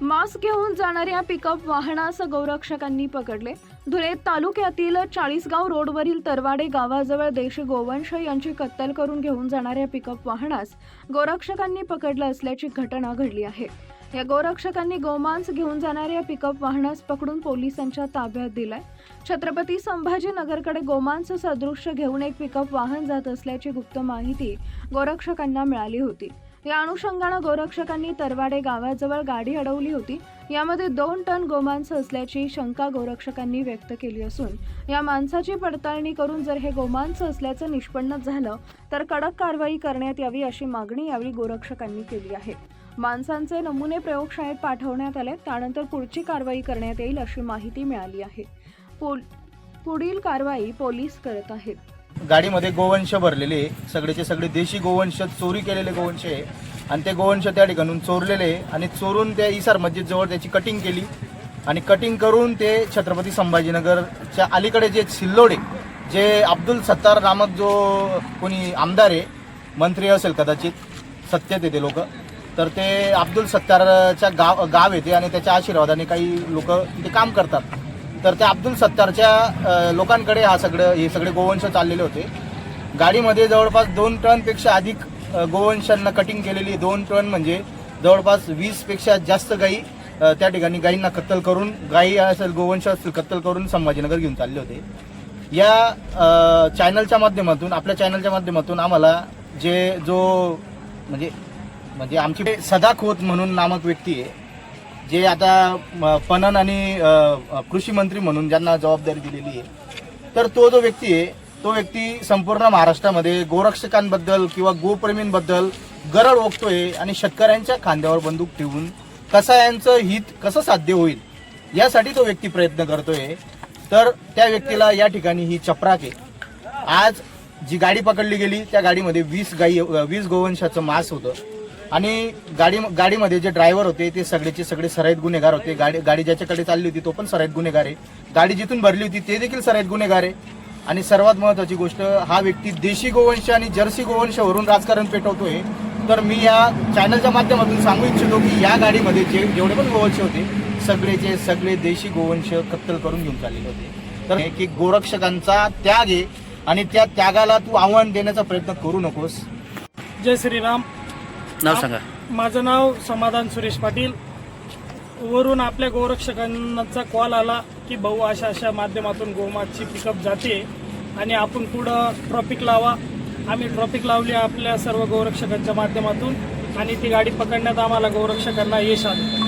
Mask घेऊन जाणाऱ्या pickup वाहनास गौरक्षकांनी पकडले. धुळे तालुक्यातील चाळीसगाव रोडवरील तरवाडे गावाजवळ देशी गोवंश यांची कत्तल करून घेऊन जाणाऱ्या पिकअप वाहनास गोरक्षकांनी पकडलं असल्याची घटना घडली आहे. या गोरक्षकांनी गोमांस घेऊन जाणाऱ्या पिकअप वाहनास पकडून पोलिसांच्या ताब्यात दिलाय. छत्रपती संभाजीनगरकडे गोमांस सदृश्य घेऊन एक पिकअप वाहन जात असल्याची गुप्त माहिती गोरक्षकांना मिळाली होती. या अनुषंगानं गोरक्षकांनी तरवाडे गावाजवळ गाडी अडवली होती. यामध्ये दोन टन गोमांस असल्याची शंका गोरक्षकांनी व्यक्त केली असून या माणसाची पडताळणी करून जर हे गोमांस असल्याचं निष्पन्न झालं तर कडक कारवाई करण्यात यावी अशी मागणी यावेळी गोरक्षकांनी केली आहे. माणसांचे नमुने प्रयोगशाळेत पाठवण्यात आले त्यानंतर पुढची कारवाई करण्यात येईल अशी माहिती मिळाली आहे. पोल- पुढील कारवाई पोलीस करत आहेत. गाडीमध्ये गोवंश भरलेले सगळेचे सगळे देशी गोवंश चोरी केलेले गोवंश आहे. आणि ते गोवंश त्या ठिकाणून चोरलेले आहे. आणि चोरून त्या इसार मस्जिदजवळ त्याची कटिंग केली. आणि कटिंग करून ते छत्रपती संभाजीनगरच्या अलीकडे जे सिल्लोडे जे अब्दुल सत्तार नामक जो कोणी आमदार आहे मंत्री असेल कदाचित सत्तेत येते लोक. तर ते अब्दुल सत्तारच्या गाव गाव येते आणि त्याच्या आशीर्वादाने काही लोक तिथे काम करतात. तर त्या अब्दुल सत्तारच्या लोकांकडे हा सगळं हे सगळे गोवंश चाललेले होते. गाडीमध्ये जवळपास दोन टनपेक्षा अधिक गोवंशांना कटिंग केलेली दोन टन म्हणजे जवळपास वीसपेक्षा जास्त गाई त्या ठिकाणी गायींना कत्तल करून गायी असेल गोवंश असतील कत्तल करून संभाजीनगर घेऊन चालले होते. या चॅनलच्या माध्यमातून आपल्या चॅनलच्या माध्यमातून आम्हाला जे जो म्हणजे म्हणजे आमची सदा खोत म्हणून नामक व्यक्ती आहे जे आता पणन आणि कृषी मंत्री म्हणून ज्यांना जबाबदारी दिलेली आहे तर तो जो व्यक्ती आहे तो व्यक्ती संपूर्ण महाराष्ट्रामध्ये गोरक्षकांबद्दल किंवा गोप्रेमींबद्दल गरड ओकतोय आणि शेतकऱ्यांच्या खांद्यावर बंदूक ठेवून कसायांचं हित कसं साध्य होईल यासाठी तो व्यक्ती प्रयत्न करतोय. तर त्या व्यक्तीला या ठिकाणी ही चपराक आहे. आज जी गाडी पकडली गेली त्या गाडीमध्ये वीस गाई वीस गोवंशाचं मांस होतं. आणि गाडी गाडीमध्ये जे ड्रायव्हर होते ते सगळेचे सगळे सराईत गुन्हेगार होते. गाडी गाडी ज्याच्याकडे चालली होती तो पण सराईत गुन्हेगार आहे. गाडी जिथून भरली होती ते देखील सराईत गुन्हेगार आहे. आणि सर्वात महत्वाची गोष्ट हा व्यक्ती देशी गोवंश आणि जर्सी गोवंशवरून राजकारण पेटवतोय. तर मी या चॅनलच्या माध्यमातून सांगू इच्छितो की या गाडीमध्ये जे जेवढे पण गोवंश होते सगळेचे सगळे देशी गोवंश कत्तल करून घेऊन चाललेले होते. तर की गोरक्षकांचा त्याग आहे आणि त्या त्यागाला तू आव्हान देण्याचा प्रयत्न करू नकोस. जय श्रीराम. नाव सांगा. माझं नाव समाधान सुरेश पाटील. वरून आपल्या गोरक्षकांचा कॉल आला की भाऊ अशा अशा माध्यमातून गोमाची पिकअप जाते आणि आपण पुढं ट्रॉफिक लावा. आम्ही ट्रॉफिक लावली आपल्या सर्व गोरक्षकांच्या माध्यमातून आणि ती गाडी पकडण्यात आम्हाला गोरक्षकांना यश आलं.